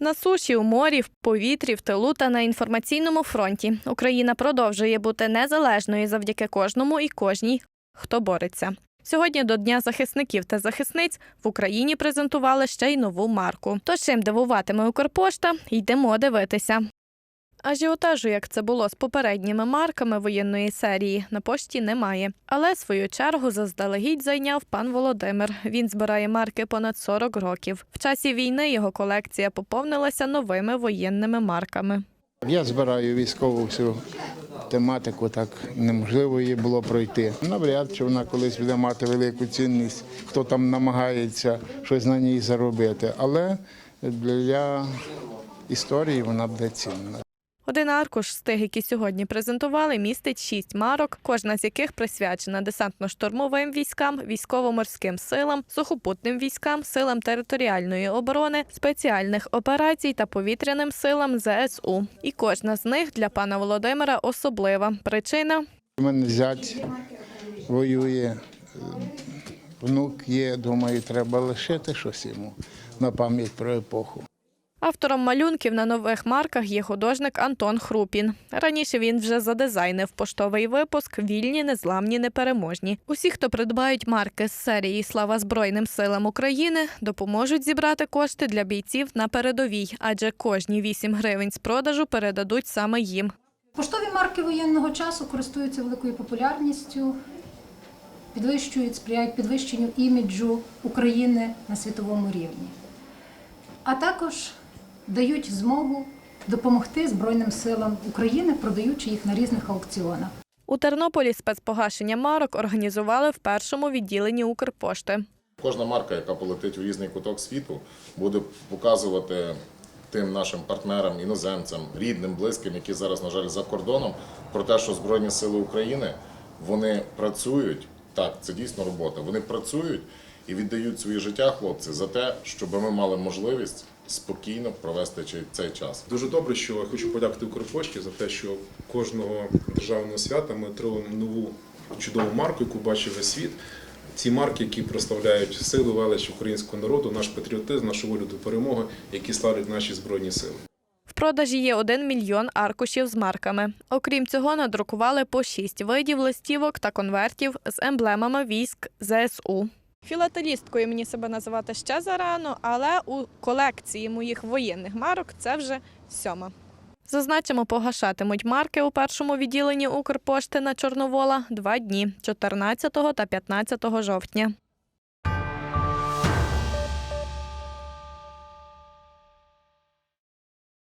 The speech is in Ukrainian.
На суші, у морі, в повітрі, в тилу та на інформаційному фронті Україна продовжує бути незалежною завдяки кожному і кожній, хто бореться. Сьогодні до Дня захисників та захисниць в Україні презентували ще й нову марку. То чим дивуватиме Укрпошта, йдемо дивитися. Ажіотажу, як це було з попередніми марками воєнної серії, на пошті немає. Але свою чергу заздалегідь зайняв пан Володимир. Він збирає марки понад 40 років. В часі війни його колекція поповнилася новими воєнними марками. Я збираю військову всю тематику, так неможливо її було пройти. Навряд чи вона колись буде мати велику цінність, хто там намагається щось на ній заробити. Але для історії вона буде цінна. Один аркуш з тих, які сьогодні презентували, містить шість марок, кожна з яких присвячена десантно-штурмовим військам, військово-морським силам, сухопутним військам, силам територіальної оборони, спеціальних операцій та повітряним силам ЗСУ. І кожна з них для пана Володимира особлива. Причина У мене зять воює, внук є, думаю, треба лишити щось йому на пам'ять про епоху. Автором малюнків на нових марках є художник Антон Хрупін. Раніше він вже задизайнив поштовий випуск Вільні, незламні, непереможні. Усі, хто придбають марки з серії Слава Збройним силам України, допоможуть зібрати кошти для бійців на передовій, адже кожні 8 гривень з продажу передадуть саме їм. Поштові марки воєнного часу користуються великою популярністю, підвищують, сприяють підвищенню іміджу України на світовому рівні, а також дають змогу допомогти Збройним силам України, продаючи їх на різних аукціонах. У Тернополі спецпогашення марок організували в першому відділенні Укрпошти. Кожна марка, яка полетить в різний куток світу, буде показувати тим нашим партнерам, іноземцям, рідним, близьким, які зараз, на жаль, за кордоном, про те, що Збройні Сили України вони працюють. Так, це дійсно робота. Вони працюють і віддають своє життя, хлопці, за те, щоб ми мали можливість спокійно провести цей- час. Дуже добре, що я хочу подякувати Укрпошті за те, що кожного державного свята ми отримуємо нову чудову марку, яку бачить весь світ. Ці марки, які прославляють силу, велич українського народу, наш патріотизм, нашу волю до перемоги, які славлять наші збройні сили. Продажі є 1 мільйон аркушів з марками. Окрім цього, надрукували по 6 видів листівок та конвертів з емблемами військ ЗСУ. Філателісткою мені себе називати ще зарано, але у колекції моїх воєнних марок це вже сьома. Зазначимо, погашатимуть марки у першому відділенні Укрпошти на Чорновола два дні 14 та 15 жовтня.